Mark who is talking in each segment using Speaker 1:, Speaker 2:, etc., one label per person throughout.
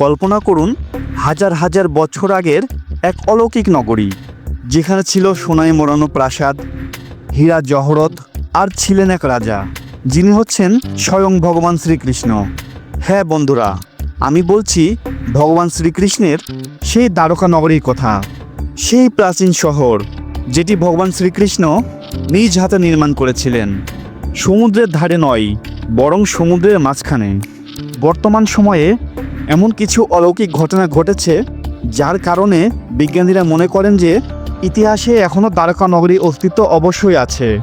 Speaker 1: কল্পনা করুন, হাজার হাজার বছর আগের এক অলৌকিক নগরী, যেখানে ছিল সোনায় মোড়ানো প্রাসাদ, হীরা জহরত আর ছিলেন এক রাজা, যিনি হচ্ছেন স্বয়ং ভগবান শ্রীকৃষ্ণ। হ্যাঁ বন্ধুরা, আমি বলছি ভগবান শ্রীকৃষ্ণের সেই দ্বারকা নগরীর কথা, সেই প্রাচীন শহর, যেটি ভগবান শ্রীকৃষ্ণ নিজ হাতে নির্মাণ করেছিলেন। সমুদ্রের ধারে নয়, বরং সমুদ্রের মাঝখানে। বর্তমান সময়ে এমন কিছু অলৌকিক ঘটনা ঘটেছে যার কারণে বিজ্ঞানীরা মনে করেন যে ইতিহাসে এখনও দ্বারকা নগরীর অস্তিত্ব অবশ্যই আছে।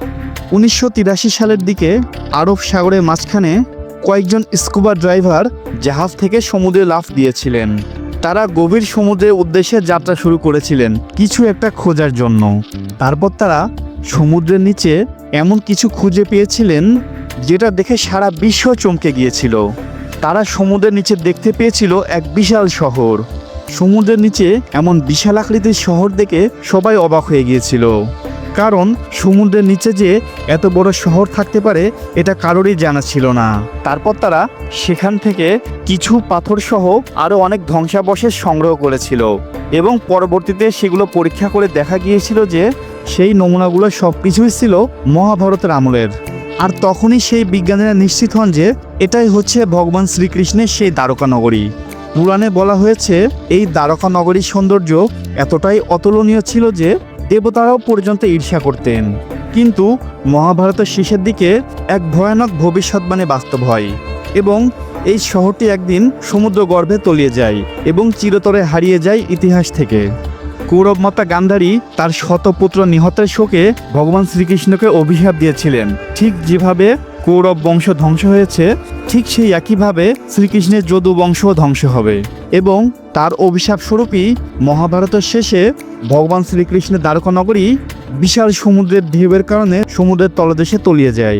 Speaker 1: উনিশশো তিরাশি সালের দিকে আরব সাগরের মাঝখানে কয়েকজন স্কুবা ড্রাইভার জাহাজ থেকে সমুদ্রে লাফ দিয়েছিলেন। তারা গভীর সমুদ্রের উদ্দেশ্যে যাত্রা শুরু করেছিলেন কিছু একটা খোঁজার জন্য। তারপর তারা সমুদ্রের নিচে এমন কিছু খুঁজে পেয়েছিলেন যেটা দেখে সারা বিশ্ব চমকে গিয়েছিল। তারা সমুদ্রের নিচে দেখতে পেয়েছিল এক বিশাল শহর। সমুদ্রের নিচে এমন বিশাল আকৃতির শহর দেখে সবাই অবাক হয়ে গিয়েছিল। কারণ সমুদ্রের নিচে যে এত বড় শহর থাকতে পারে, এটা কারোরই জানা ছিল না। তারপর তারা সেখান থেকে কিছু পাথর সহ আরও অনেক ধ্বংসাবশেষ সংগ্রহ করেছিল এবং পরবর্তীতে সেগুলো পরীক্ষা করে দেখা গিয়েছিল যে সেই নমুনাগুলো সব কিছুই ছিল মহাভারতের আমলের। আর তখনই সেই বিজ্ঞানীরা নিশ্চিত হন যে এটাই হচ্ছে ভগবান শ্রীকৃষ্ণের সেই দ্বারকা নগরী। পুরাণে বলা হয়েছে, এই দ্বারকা নগরীর সৌন্দর্য এতটাই অতুলনীয় ছিল যে দেবতারাও পর্যন্ত ঈর্ষা করতেন। কিন্তু মহাভারতের শেষের দিকে এক ভয়ানক ভবিষ্যৎবাণী বাস্তব হয় এবং এই শহরটি একদিন সমুদ্র গর্ভে তলিয়ে যায় এবং চিরতরে হারিয়ে যায় ইতিহাস থেকে। কৌরব মাতা গান্ধারী তার শতপুত্র নিহতের শোকে ভগবান শ্রীকৃষ্ণকে অভিশাপ দিয়েছিলেন। ঠিক যেভাবে কৌরব বংশ ধ্বংস হয়েছে, ঠিক সেই একইভাবে শ্রীকৃষ্ণের যদু বংশও ধ্বংস হবে এবং তার অভিশাপ স্বরূপই মহাভারতের শেষে ভগবান শ্রীকৃষ্ণের দ্বারকা নগরী বিশাল সমুদ্রের ঢেউয়ের কারণে সমুদ্রের তলদেশে তলিয়ে যায়।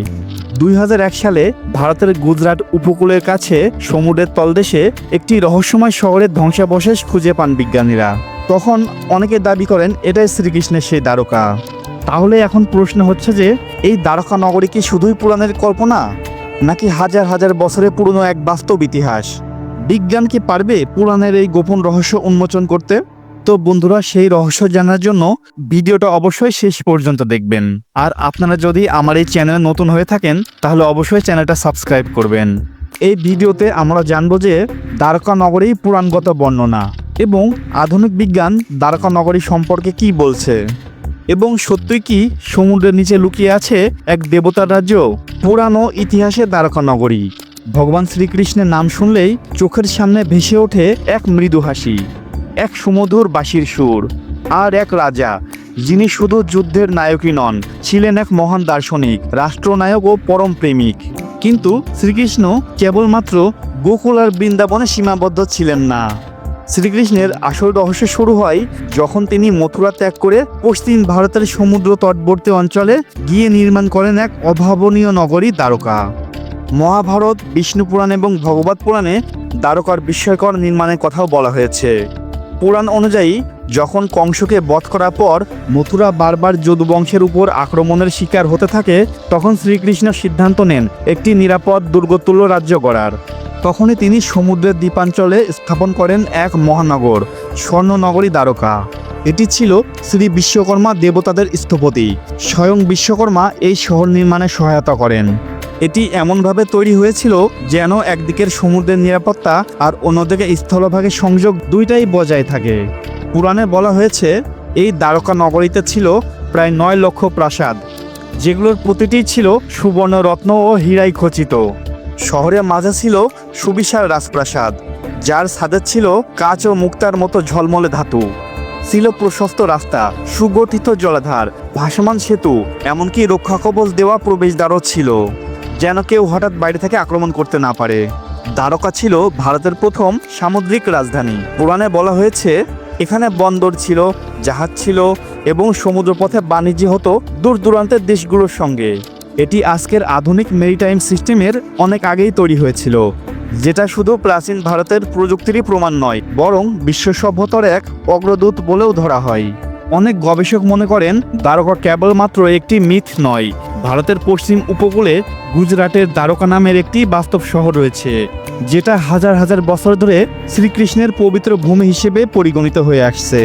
Speaker 1: দুই হাজার এক সালে ভারতের গুজরাট উপকূলের কাছে সমুদ্রের তলদেশে একটি রহস্যময় শহরের ধ্বংসাবশেষ খুঁজে পান বিজ্ঞানীরা। তখন অনেকে দাবি করেন, এটাই শ্রীকৃষ্ণের সেই দ্বারকা। তাহলে এখন প্রশ্ন হচ্ছে যে, এই দ্বারকা নগরী কি শুধুই পুরাণের কল্পনা? নাকি হাজার হাজার বছরের পুরনো এক বাস্তব ইতিহাস? বিজ্ঞান কি পারবে পুরাণের এই গোপন রহস্য উন্মোচন করতে? তো বন্ধুরা, সেই রহস্য জানার জন্য ভিডিওটা অবশ্যই শেষ পর্যন্ত দেখবেন। আর আপনারা যদি আমার এই চ্যানেলে নতুন হয়ে থাকেন, তাহলে অবশ্যই চ্যানেলটা সাবস্ক্রাইব করবেন। এই ভিডিওতে আমরা জানব যে দ্বারকা নগরী পুরাণগত বর্ণনা এবং আধুনিক বিজ্ঞান দ্বারকা নগরী সম্পর্কে কি বলছে এবং সত্যই কি সমুদ্রের নিচে লুকিয়ে আছে এক দেবতার রাজ্য? পুরানো ইতিহাসে দ্বারকা নগরী। ভগবান শ্রীকৃষ্ণের নাম শুনলেই চোখের সামনে ভেসে ওঠে এক মৃদু হাসি, এক সুমধুর বাঁশির সুর আর এক রাজা, যিনি শুধু যুদ্ধের নায়কই নন, ছিলেন এক মহান দার্শনিক, রাষ্ট্রনায়ক ও পরম প্রেমিক। কিন্তু শ্রীকৃষ্ণ কেবলমাত্র গোকুল আর বৃন্দাবনে সীমাবদ্ধ ছিলেন না। শ্রীকৃষ্ণের আসল রহস্য শুরু হয় যখন তিনি মথুরা ত্যাগ করে পশ্চিম ভারতের সমুদ্র তটবর্তী অঞ্চলে গিয়ে নির্মাণ করেন এক অভাবনীয় নগরী দ্বারকা। মহাভারত, বিষ্ণু পুরাণ এবং ভগবত পুরাণে দ্বারকার বিস্ময়কর নির্মাণের কথাও বলা হয়েছে। পুরাণ অনুযায়ী যখন কংসকে বধ করার পর মথুরা বারবার যদুবংশের উপর আক্রমণের শিকার হতে থাকে, তখন শ্রীকৃষ্ণ সিদ্ধান্ত নেন একটি নিরাপদ দুর্গতুল্য রাজ্য গড়ার। তখনই তিনি সমুদ্রের দ্বীপাঞ্চলে স্থাপন করেন এক মহানগর, স্বর্ণনগরী দ্বারকা। এটি ছিল শ্রী বিশ্বকর্মা দেবতাদের স্থপতি। স্বয়ং বিশ্বকর্মা এই শহর নির্মাণে সহায়তা করেন। এটি এমনভাবে তৈরি হয়েছিল যেন একদিকের সমুদ্রের নিরাপত্তা আর অন্যদিকে স্থলভাগের সংযোগ দুইটাই বজায় থাকে। পুরাণে বলা হয়েছে, এই দ্বারকা নগরীতে ছিল প্রায় নয় লক্ষ প্রাসাদ, যেগুলোর প্রতিটি ছিল সুবর্ণ রত্ন ও হীরাই খচিত। শহরের মাঝে ছিল সুবিশাল রাজপ্রাসাদ, যার ছাদে ছিল কাঁচ ও মুক্তার মতো ঝলমলে ধাতু। ছিল প্রশস্ত রাস্তা, সুগঠিত জলাধার, ভাসমান সেতু, এমনকি রক্ষা কবচ দেওয়া প্রবেশদ্বারও ছিল, যেন কেউ হঠাৎ বাইরে থেকে আক্রমণ করতে না পারে। দ্বারকা ছিল ভারতের প্রথম সামুদ্রিক রাজধানী। পুরাণে বলা হয়েছে এখানে বন্দর ছিল, জাহাজ ছিল এবং সমুদ্রপথে বাণিজ্য হতো দূর দূরান্তের দেশগুলোর সঙ্গে। এটি আজকের আধুনিক মেরিটাইম সিস্টেমের অনেক আগেই তৈরি হয়েছিল, যেটা শুধু প্রাচীন ভারতের প্রযুক্তিরই প্রমাণ নয়, বরং বিশ্ব সভ্যতার এক অগ্রদূত বলেও ধরা হয়। অনেক গবেষক মনে করেন দ্বারকা কেবলমাত্র একটি মিথ নয় ভারতের পশ্চিম উপকূলে গুজরাটের দ্বারকা নামের একটি বাস্তব শহর রয়েছে, যেটা হাজার হাজার বছর ধরে শ্রীকৃষ্ণের পবিত্র ভূমি হিসেবে পরিগণিত হয়ে আসছে।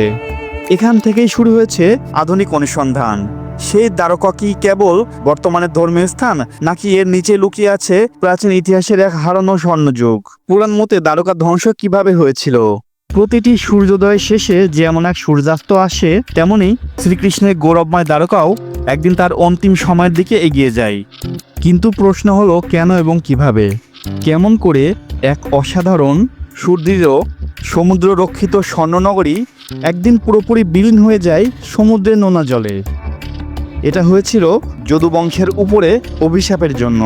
Speaker 1: এখান থেকেই শুরু হয়েছে আধুনিক অনুসন্ধান। সেই দ্বারকা কি কেবল বর্তমানে ধর্মীয় স্থান, নাকি এর নিচে লুকিয়ে আছে প্রাচীন ইতিহাসের এক হারানো স্বর্ণযুগ? পুরাণ মতে দ্বারকা ধ্বংস কীভাবে হয়েছিল? প্রতিটি সূর্যোদয় শেষে যেমন এক সূর্যাস্ত আসে, তেমনি শ্রীকৃষ্ণের গৌরবময় দ্বারকাও একদিন তার অন্তিম সময়ের দিকে এগিয়ে যায়। কিন্তু প্রশ্ন হলো, কেন এবং কীভাবে? কেমন করে এক অসাধারণ সুদৃঢ় সমুদ্র রক্ষিত স্বর্ণনগরী একদিন পুরোপুরি বিলীন হয়ে যায় সমুদ্রের নোনা জলে। এটা হয়েছিল যদুবংশের উপরে অভিশাপের জন্য।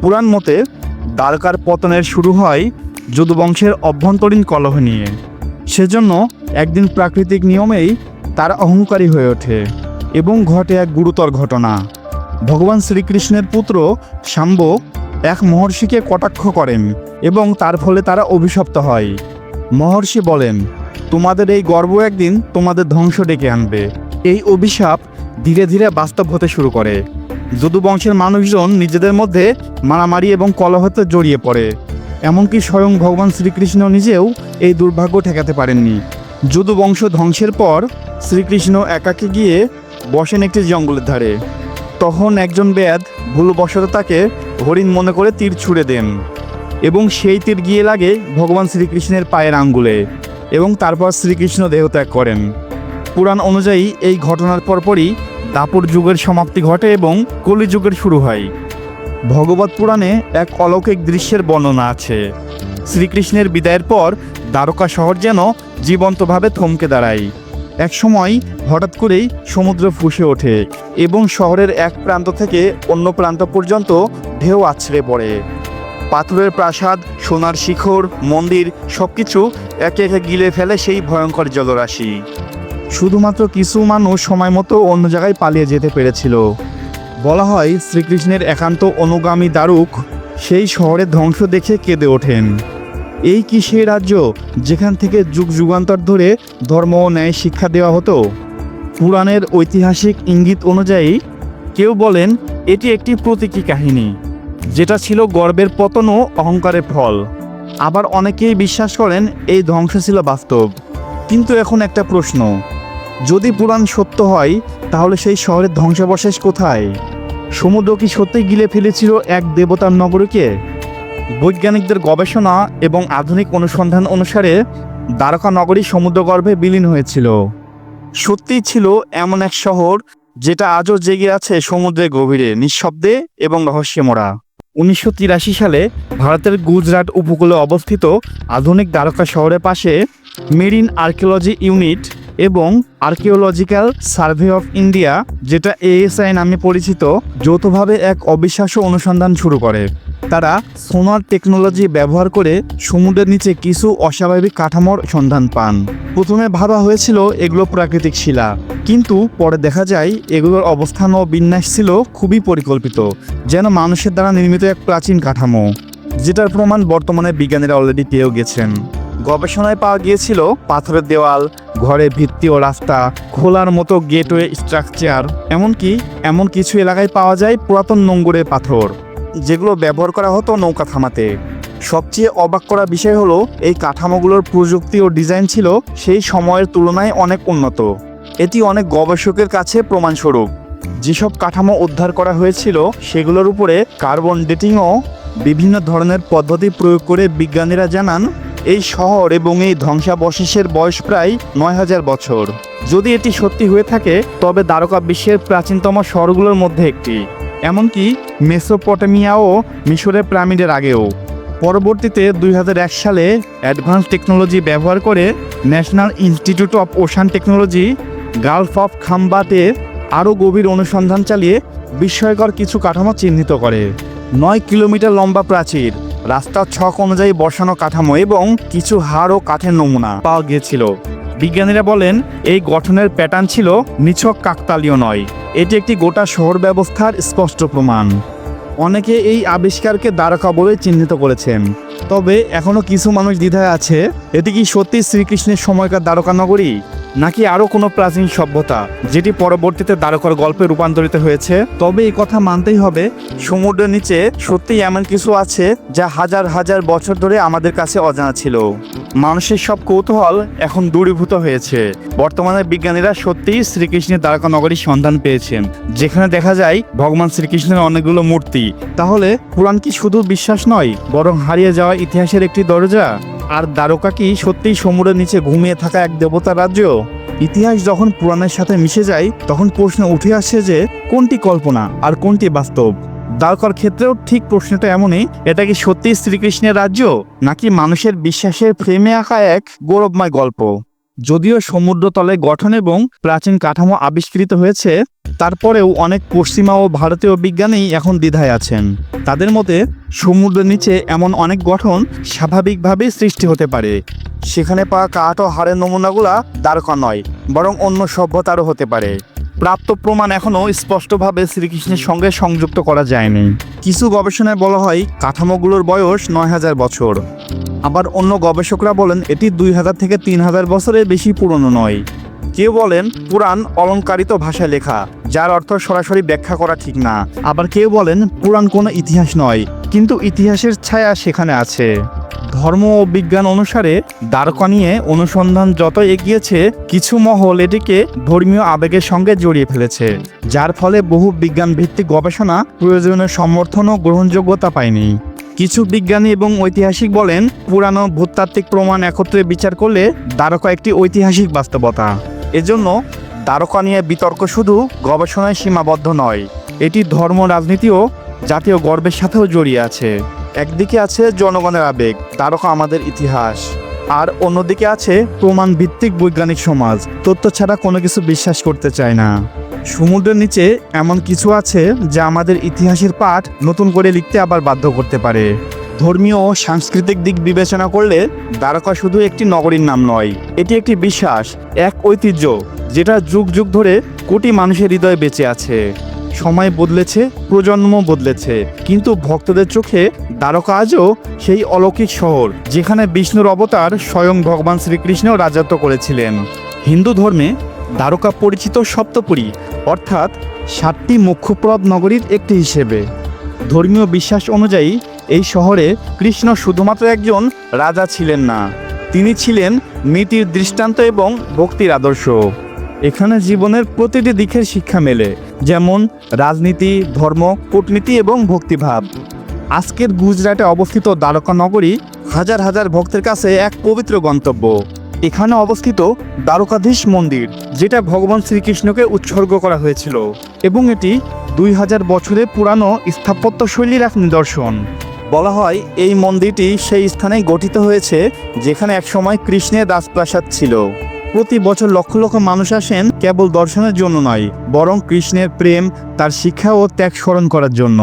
Speaker 1: পুরাণ মতে দ্বারকার পতনের শুরু হয় যদু বংশের অভ্যন্তরীণ কলহ নিয়ে। সেজন্য একদিন প্রাকৃতিক নিয়মেই তারা অহংকারী হয়ে ওঠে এবং ঘটে এক গুরুতর ঘটনা। ভগবান শ্রীকৃষ্ণের পুত্র শাম্ব এক মহর্ষিকে কটাক্ষ করেন এবং তার ফলে তারা অভিশপ্ত হয়। মহর্ষি বলেন, তোমাদের এই গর্ব একদিন তোমাদের ধ্বংস ডেকে আনবে। এই অভিশাপ ধীরে ধীরে বাস্তব হতে শুরু করে। যদু বংশের মানুষজন নিজেদের মধ্যে মারামারি এবং কলহতে জড়িয়ে পড়ে। এমনকি স্বয়ং ভগবান শ্রীকৃষ্ণ নিজেও এই দুর্ভাগ্য ঠেকাতে পারেননি। যদু বংশ ধ্বংসের পর শ্রীকৃষ্ণ একাকে গিয়ে বসেন একটি জঙ্গলের ধারে। তখন একজন বেদ ভুলবশত তাকে হরিণ মনে করে তীর ছুঁড়ে দেন এবং সেই তীর গিয়ে লাগে ভগবান শ্রীকৃষ্ণের পায়ের আঙ্গুলে এবং তারপর শ্রীকৃষ্ণ দেহত্যাগ করেন। পুরাণ অনুযায়ী এই ঘটনার পরপরই দাপর যুগের সমাপ্তি ঘটে এবং কলিযুগের শুরু হয়। ভগবত পুরাণে এক অলৌকিক দৃশ্যের বর্ণনা আছে। শ্রীকৃষ্ণের বিদায়ের পর দ্বারকা শহর যেন জীবন্তভাবে থমকে দাঁড়ায়। এক সময় হঠাৎ করেই সমুদ্র ফুসে ওঠে এবং শহরের এক প্রান্ত থেকে অন্য প্রান্ত পর্যন্ত ঢেউ আছড়ে পড়ে। পাথরের প্রাসাদ, সোনার শিখর, মন্দির সব কিছু একে একে গিলে ফেলে সেই ভয়ঙ্কর জলরাশি। শুধুমাত্র কিছু মানুষ সময় মতো অন্য জায়গায় পালিয়ে যেতে পেরেছিল। বলা হয়, শ্রীকৃষ্ণের একান্ত অনুগামী দারুক সেই শহরের ধ্বংস দেখে কেঁদে ওঠেন। এই কি সেই রাজ্য যেখান থেকে যুগ যুগান্তর ধরে ধর্ম ও ন্যায় শিক্ষা দেওয়া হতো? পুরাণের ঐতিহাসিক ইঙ্গিত অনুযায়ী, কেউ বলেন, এটি একটি প্রতীকী কাহিনী, যেটা ছিল গর্বের পতন ও অহংকারের ফল। আবার অনেকেই বিশ্বাস করেন, এই ধ্বংস ছিল বাস্তব। কিন্তু এখন একটা প্রশ্ন, যদি পুরাণ সত্য হয় তাহলে সেই শহরের ধ্বংসাবশেষ কোথায়? সমুদ্র কি সত্যিই গিলে ফেলেছিল এক দেবতার নগরীকে? বৈজ্ঞানিকদের গবেষণা এবং আধুনিক অনুসন্ধান অনুসারে দ্বারকা নগরী সমুদ্রগর্ভে বিলীন হয়েছিল। সত্যিই ছিল এমন এক শহর যেটা আজও জেগে আছে সমুদ্রের গভীরে, নিঃশব্দে এবং রহস্যে মোড়া। উনিশশো তিরাশি সালে ভারতের গুজরাট উপকূলে অবস্থিত আধুনিক দ্বারকা শহরের পাশে মেরিন আর্কিওলজি ইউনিট এবং আর্কিওলজিক্যাল সার্ভে অফ ইন্ডিয়া যেটা এএসআই নামে পরিচিত, যৌথভাবে এক অবিশ্বাস্য অনুসন্ধান শুরু করে। তারা সোনার টেকনোলজি ব্যবহার করে সমুদ্রের নিচে কিছু অস্বাভাবিক কাঠামোর সন্ধান পান। প্রথমে ভাবা হয়েছিল এগুলো প্রাকৃতিক শিলা, কিন্তু পরে দেখা যায় এগুলোর অবস্থান ও বিন্যাস ছিল খুবই পরিকল্পিত, যেন মানুষের দ্বারা নির্মিত এক প্রাচীন কাঠামো, যেটার প্রমাণ বর্তমানে বিজ্ঞানীরা অলরেডি পেয়েও গেছেন। গবেষণায় পাওয়া গিয়েছিল পাথরের দেওয়াল ঘরের ভিত্তি ও রাস্তা, খোলার মতো গেটওয়ে স্ট্রাকচার, এমনকি এমন কিছু এলাকায় পাওয়া যায় পুরাতন নোঙ্গরের পাথর, যেগুলো ব্যবহার করা হতো নৌকা থামাতে। সবচেয়ে অবাক করা বিষয় হলো, এই কাঠামোগুলোর প্রযুক্তি ও ডিজাইন ছিল সেই সময়ের তুলনায় অনেক উন্নত। এটি অনেক গবেষকের কাছে প্রমাণস্বরূপ। যেসব কাঠামো উদ্ধার করা হয়েছিল, সেগুলোর উপরে কার্বন ডেটিংও বিভিন্ন ধরনের পদ্ধতি প্রয়োগ করে বিজ্ঞানীরা জানান এই শহর এবং এই ধ্বংসাবশেষের বয়স প্রায় নয় হাজার বছর। যদি এটি সত্যি হয়ে থাকে, তবে দ্বারকা বিশ্বের প্রাচীনতম শহরগুলোর মধ্যে একটি। এমনকি মেসোপটেমিয়া ও মিশরের প্রামিডের আগেও। পরবর্তীতে দুই হাজার এক সালে অ্যাডভান্স টেকনোলজি ব্যবহার করে National Institute of Ocean Technology, Gulf of খাম্বাতে আরও গভীর অনুসন্ধান চালিয়ে বিস্ময়কর কিছু কাঠামো চিহ্নিত করে। নয় কিলোমিটার লম্বা প্রাচীর। রাস্তার ছক অনুযায়ী বসানো কাঠামো এবং কিছু হাড় ও কাঠের নমুনা পাওয়া গিয়েছিল। বিজ্ঞানীরা বলেন, এই গঠনের প্যাটার্ন ছিল নিছক কাকতালীয় নয়। এটি একটি গোটা শহর ব্যবস্থার স্পষ্ট প্রমাণ। অনেকে এই আবিষ্কারকে দ্বারকা বলে চিহ্নিত করেছেন। তবে এখনও কিছু মানুষ দ্বিধায় আছে। এটি কি সত্যি শ্রীকৃষ্ণের সময়কার দ্বারকা নগরী? নাকি আরও কোনো প্রাচীন সভ্যতা, যেটি পরবর্তীতে দ্বারকার গল্পে রূপান্তরিত হয়েছে? তবে এই কথা মানতেই হবে, সমুদ্রের নিচে সত্যিই এমন কিছু আছে, যা হাজার হাজার বছর ধরে আমাদের কাছে অজানা ছিল। মানুষের সব কৌতূহল এখন দূরীভূত হয়েছে। বর্তমানে বিজ্ঞানীরা সত্যিই শ্রীকৃষ্ণের দ্বারকা নগরীর সন্ধান পেয়েছেন, যেখানে দেখা যায় ভগবান শ্রীকৃষ্ণের অনেকগুলো মূর্তি। তাহলে পুরাণ কি শুধু বিশ্বাস নয়, বরং হারিয়ে যাওয়া ইতিহাসের একটি দরজা? আর দ্বারকা কি সত্যিই সমুদ্রের নিচে ঘুমিয়ে থাকা এক দেবতার রাজ্য? ইতিহাস যখন পুরাণের সাথে মিশে যায়, তখন প্রশ্ন উঠে আসে যে, কোনটি কল্পনা আর কোনটি বাস্তব? দ্বারকার ক্ষেত্রেও ঠিক প্রশ্নটা এমনই, এটা কি সত্যি শ্রীকৃষ্ণের রাজ্য, নাকি মানুষের বিশ্বাসের ফ্রেমে আঁকা এক গৌরবময় গল্প? যদিও সমুদ্রতলে গঠন এবং প্রাচীন কাঠামো আবিষ্কৃত হয়েছে, তারপরেও অনেক পশ্চিমা ও ভারতীয় বিজ্ঞানী এখন দ্বিধায় আছেন। তাদের মতে, সমুদ্রের নিচে এমন অনেক গঠন স্বাভাবিকভাবেই সৃষ্টি হতে পারে। সেখানে পাওয়া কাঠ ও হাড়ের নমুনাগুলা দ্বারকা নয়, বরং অন্য সভ্যতারও হতে পারে। প্রাপ্ত প্রমাণ এখনও স্পষ্টভাবে শ্রীকৃষ্ণের সঙ্গে সংযুক্ত করা যায়নি। কিছু গবেষণায় বলা হয়, কাঠামোগুলোর বয়স নয় হাজার বছর। আবার অন্য গবেষকরা বলেন, এটি দুই হাজার থেকে তিন হাজার বছরের বেশি পুরনো নয়। কেউ বলেন, পুরাণ অলঙ্কারিত ভাষায় লেখা, যার অর্থ সরাসরি ব্যাখ্যা করা ঠিক না। আবার কেউ বলেন, পুরাণ কোনো ইতিহাস নয়। কিন্তু ইতিহাসের ছায়া সেখানে আছে। ধর্ম ও বিজ্ঞান অনুসারে দ্বারকা নিয়ে অনুসন্ধান যত এগিয়েছে, কিছু মহল এটিকে ধর্মীয় আবেগের সঙ্গে জড়িয়ে ফেলেছে, যার ফলে বহু বিজ্ঞান ভিত্তিক গবেষণা প্রয়োজনীয় সমর্থন ও গ্রহণযোগ্যতা পায়নি। কিছু বিজ্ঞানী এবং ঐতিহাসিক বলেন, পুরানো ভূতাত্ত্বিক প্রমাণ একত্রে বিচার করলে দ্বারকা একটি ঐতিহাসিক বাস্তবতা। এজন্য দ্বারকা নিয়ে বিতর্ক শুধু গবেষণায় সীমাবদ্ধ নয়, এটি ধর্ম, রাজনীতি ও জাতীয় গর্বের সাথেও জড়িয়ে আছে। একদিকে আছে জনগণের আবেগ দ্বারকা আমাদের ইতিহাস। আর অন্যদিকে আছে প্রমাণ ভিত্তিক বৈজ্ঞানিক সমাজ, তথ্য ছাড়া কোনো কিছু বিশ্বাস করতে চায় না। সমুদ্রের নিচে এমন কিছু আছে যা আমাদের ইতিহাসের পাঠ নতুন করে লিখতে আবার বাধ্য করতে পারে। ধর্মীয় ও সাংস্কৃতিক দিক বিবেচনা করলে দ্বারকা শুধু একটি নগরীর নাম নয়, এটি একটি বিশ্বাস, এক ঐতিহ্য, যেটা যুগ যুগ ধরে কোটি মানুষের হৃদয়ে বেঁচে আছে। সময় বদলেছে প্রজন্ম বদলেছে। কিন্তু ভক্তদের চোখে দ্বারকা আজও সেই অলৌকিক শহর, যেখানে বিষ্ণুর অবতার স্বয়ং ভগবান শ্রীকৃষ্ণ রাজত্ব করেছিলেন। হিন্দু ধর্মে দ্বারকা পরিচিত সপ্তপুরী, অর্থাৎ সাতটি মুখ্যপ্রদ নগরীর একটি হিসেবে। ধর্মীয় বিশ্বাস অনুযায়ী এই শহরে কৃষ্ণ শুধুমাত্র একজন রাজা ছিলেন না, তিনি ছিলেন নীতির দৃষ্টান্ত এবং ভক্তির আদর্শ। এখানে জীবনের প্রতিটি দিকের শিক্ষা মেলে। যেমন রাজনীতি, ধর্ম, কূটনীতি এবং ভক্তিভাব। আজকের গুজরাটে অবস্থিত দ্বারকা নগরী হাজার হাজার ভক্তের কাছে এক পবিত্র গন্তব্য। এখানে অবস্থিত দ্বারকাধীশ মন্দির, যেটা ভগবান শ্রীকৃষ্ণকে উৎসর্গ করা হয়েছিল এবং এটি দুই হাজার বছরের পুরানো স্থাপত্য শৈলীর এক নিদর্শন। বলা হয় এই মন্দিরটি সেই স্থানে গঠিত হয়েছে যেখানে একসময় কৃষ্ণের রাজপ্রাসাদ ছিল। প্রতি বছর লক্ষ লক্ষ মানুষ আসেন কেবল দর্শনের জন্য নয়, বরং কৃষ্ণের প্রেম, তার শিক্ষা ও ত্যাগ স্মরণ করার জন্য।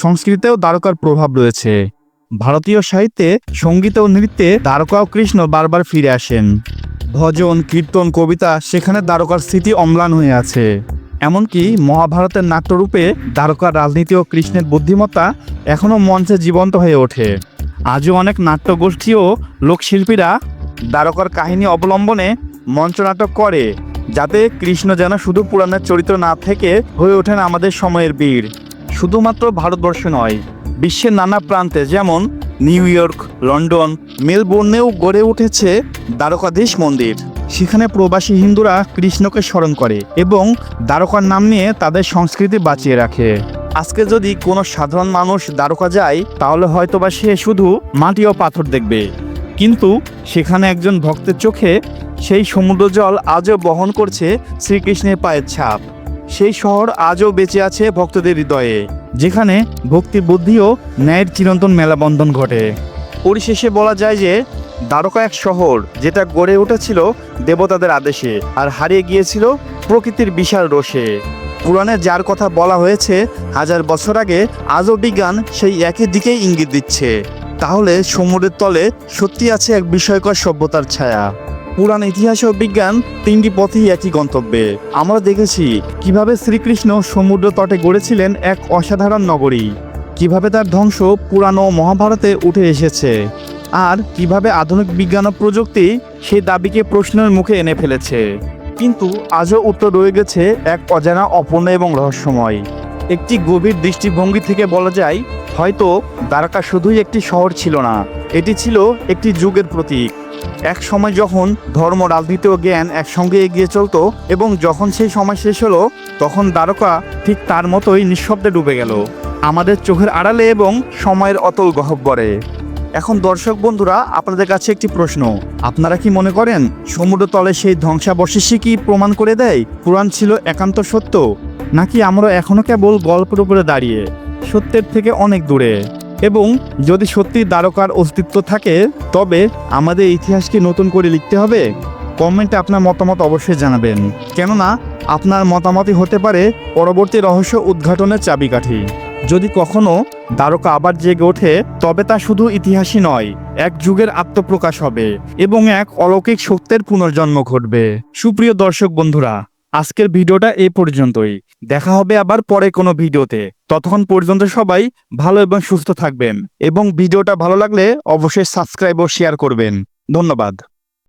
Speaker 1: সংস্কৃতেও দ্বারকার প্রভাব রয়েছে। ভারতীয় সাহিত্যে সংগীত ও নৃত্যে দ্বারকা ও কৃষ্ণ বারবার ফিরে আসেন। ভজন, কীর্তন, কবিতা সেখানে দ্বারকার স্মৃতি অম্লান হয়ে আছে। এমনকি মহাভারতের নাট্যরূপে দ্বারকার রাজনীতি ও কৃষ্ণের বুদ্ধিমত্তা এখনও মঞ্চে জীবন্ত হয়ে ওঠে। আজও অনেক নাট্যগোষ্ঠী ও লোকশিল্পীরা দ্বারকার কাহিনী অবলম্বনে মঞ্চনাটক করে, যাতে কৃষ্ণ যেন শুধু পুরাণের চরিত্র না থেকে হয়ে ওঠেন আমাদের সময়ের বীর। শুধুমাত্র ভারতবর্ষ নয়, বিশ্বের নানা প্রান্তে যেমন নিউ ইয়র্ক, লন্ডন, মেলবোর্নেও গড়ে উঠেছে দ্বারকাধীশ মন্দির। সেখানে প্রবাসী হিন্দুরা কৃষ্ণকে স্মরণ করে এবং দ্বারকার নাম নিয়ে তাদের সংস্কৃতি বাঁচিয়ে রাখে। আজকে যদি কোনো সাধারণ মানুষ দ্বারকা যায়, তাহলে হয়তোবা সে শুধু মাটি ও পাথর দেখবে। কিন্তু সেখানে একজন ভক্তের চোখে সেই সমুদ্র জল আজও বহন করছে শ্রীকৃষ্ণের পায়ের ছাপ। সেই শহর আজও বেঁচে আছে ভক্তদের হৃদয়ে, যেখানে ভক্তি বুদ্ধি ও ন্যায়ের চিরন্তন মেলাবন্ধন ঘটে। পরিশেষে বলা যায় যে, দ্বারকা এক শহর, যেটা গড়ে উঠেছিল দেবতাদের আদেশে আর হারিয়ে গিয়েছিল প্রকৃতির বিশাল রোষে। পুরাণে যার কথা বলা হয়েছে, হাজার বছর আগে আজও বিজ্ঞান সেই একই দিকেই ইঙ্গিত দিচ্ছে। তাহলে সমুদ্রের তলে সত্যি আছে এক বিস্ময়কর সভ্যতার ছায়া। পুরাণ, ইতিহাস ও বিজ্ঞান তিনটি পথেই একই গন্তব্যে। আমরা দেখেছি কীভাবে শ্রীকৃষ্ণ সমুদ্র তটে গড়েছিলেন এক অসাধারণ নগরী, কীভাবে তার ধ্বংস পুরাণ ও মহাভারতে উঠে এসেছে, আর কীভাবে আধুনিক বিজ্ঞান ও প্রযুক্তি সেই দাবিকে প্রশ্নের মুখে এনে ফেলেছে। কিন্তু আজও উত্তর রয়ে গেছে এক অজানা, অপূর্ণ এবং রহস্যময়। একটি গভীর দৃষ্টিভঙ্গি থেকে বলা যায়, হয়তো দ্বারকা শুধুই একটি শহর ছিল না, এটি ছিল একটি যুগের প্রতীক। এক সময় যখন ধর্ম, রাজনীতি ও জ্ঞান একসঙ্গে এগিয়ে চলতো এবং যখন সেই সময় শেষ হলো, তখন দ্বারকা ঠিক তার মতোই নিঃশব্দে ডুবে গেল। আমাদের চোখের আড়ালে এবং সময়ের অতল গহব্বরে এখন দর্শক বন্ধুরা, আপনাদের কাছে একটি প্রশ্ন। আপনারা কি মনে করেন সমুদ্র তলে সেই ধ্বংসাবশেষই কি প্রমাণ করে দেয়? পুরাণ ছিল একান্ত সত্য? নাকি আমরা এখনও কেবল গল্পের উপরে দাঁড়িয়ে সত্যের থেকে অনেক দূরে? এবং যদি সত্যি দ্বারকার অস্তিত্ব থাকে, তবে আমাদের ইতিহাসকে নতুন করে লিখতে হবে? কমেন্টে আপনার মতামত অবশ্যই জানাবেন। কেননা, আপনার মতামতই হতে পারে পরবর্তী রহস্য উদ্ঘাটনের চাবিকাঠি। যদি কখনো দ্বারকা আবার জেগে ওঠে, তবে তা শুধু ইতিহাসই নয়, এক যুগের আত্মপ্রকাশ হবে এবং এক অলৌকিক সত্যের পুনর্জন্ম ঘটবে। সুপ্রিয় দর্শক বন্ধুরা আজকের ভিডিওটা এ পর্যন্তই। দেখা হবে আবার পরে কোনো ভিডিওতে। ততক্ষণ পর্যন্ত সবাই ভালো এবং সুস্থ থাকবেন এবং ভিডিওটা ভালো লাগলে অবশ্যই সাবস্ক্রাইব ও শেয়ার করবেন। ধন্যবাদ।